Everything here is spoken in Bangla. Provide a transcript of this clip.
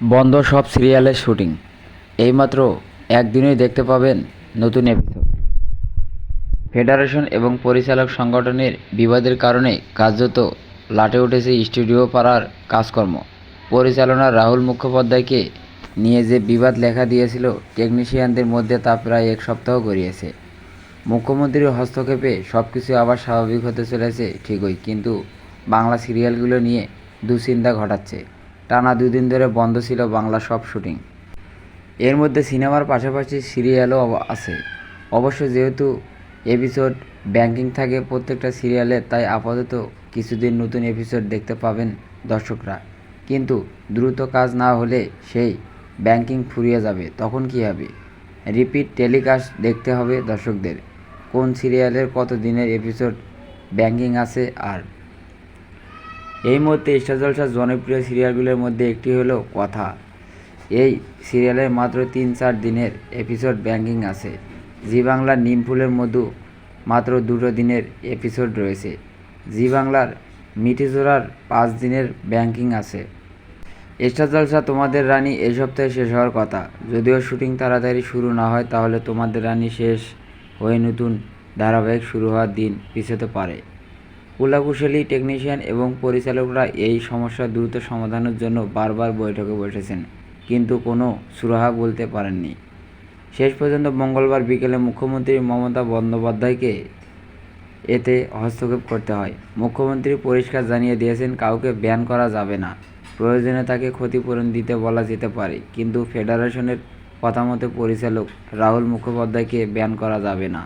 বন্ধ সব সিরিয়ালের শুটিং। এইমাত্র একদিনেই দেখতে পাবেন নতুন এপিসোড ফেডারেশন এবং পরিচালক সংগঠনের বিবাদের কারণে কার্যত লাটে উঠেছে স্টুডিও পাড়ার কাজকর্ম। পরিচালনা রাহুল মুখোপাধ্যায়কে নিয়ে যে বিবাদ লেখা দিয়েছিল টেকনিশিয়ানদের মধ্যে তা প্রায় এক সপ্তাহ গড়িয়েছে। মুখ্যমন্ত্রীর হস্তক্ষেপে সব কিছু আবার স্বাভাবিক হতে চলেছে ঠিকই, কিন্তু বাংলা সিরিয়ালগুলো নিয়ে দুশ্চিন্তা ঘটাচ্ছে। টানা দুদিন ধরে বন্ধ ছিল বাংলা সব শুটিং। এর মধ্যে সিনেমার পাশাপাশি সিরিয়ালও আছে। অবশ্য যেহেতু এপিসোড ব্যাংকিং থাকে প্রত্যেকটা সিরিয়ালে, তাই আপাতত কিছুদিন নতুন এপিসোড দেখতে পাবেন দর্শকরা। কিন্তু দ্রুত কাজ না হলে সেই ব্যাংকিং ফুরিয়ে যাবে, তখন কী হবে? রিপিট টেলিকাস্ট দেখতে হবে দর্শকদের। কোন সিরিয়ালের কত দিনের এপিসোড ব্যাংকিং আছে আর এই মুহূর্তে স্টার জনপ্রিয় সিরিয়ালগুলোর মধ্যে একটি হলো কথা। এই সিরিয়ালের মাত্র তিন চার দিনের এপিসোড ব্যাঙ্কিং আছে। জি বাংলার নিমফুলের মধু মাত্র দুটো দিনের এপিসোড রয়েছে। জি বাংলার মিঠিজোড়ার পাঁচ দিনের ব্যাঙ্কিং আছে। স্টার জলসা, তোমাদের রানী এই সপ্তাহে শেষ হওয়ার কথা। যদিও শুটিং তাড়াতাড়ি শুরু না হয়, তাহলে তোমাদের রানী শেষ হয়ে নতুন ধারাবাহিক শুরু হওয়ার দিন পিছোতে পারে। কুলাকুশলী টেকনিশিয়ান এবং পরিচালকরা এই সমস্যা দ্রুত সমাধানের জন্য বারবার বৈঠকে বসেছেন, কিন্তু কোনো সুরাহা বলতে পারেননি। শেষ পর্যন্ত মঙ্গলবার বিকেলে মুখ্যমন্ত্রী মমতা বন্দ্যোপাধ্যায়কে এতে হস্তক্ষেপ করতে হয়। মুখ্যমন্ত্রী পরিষ্কার জানিয়ে দিয়েছেন, কাউকে ব্যান করা যাবে না। প্রয়োজনে তাকে ক্ষতিপূরণ দিতে বলা যেতে পারে, কিন্তু ফেডারেশনের কথা মতো পরিচালক রাহুল মুখোপাধ্যায়কে ব্যান করা যাবে না।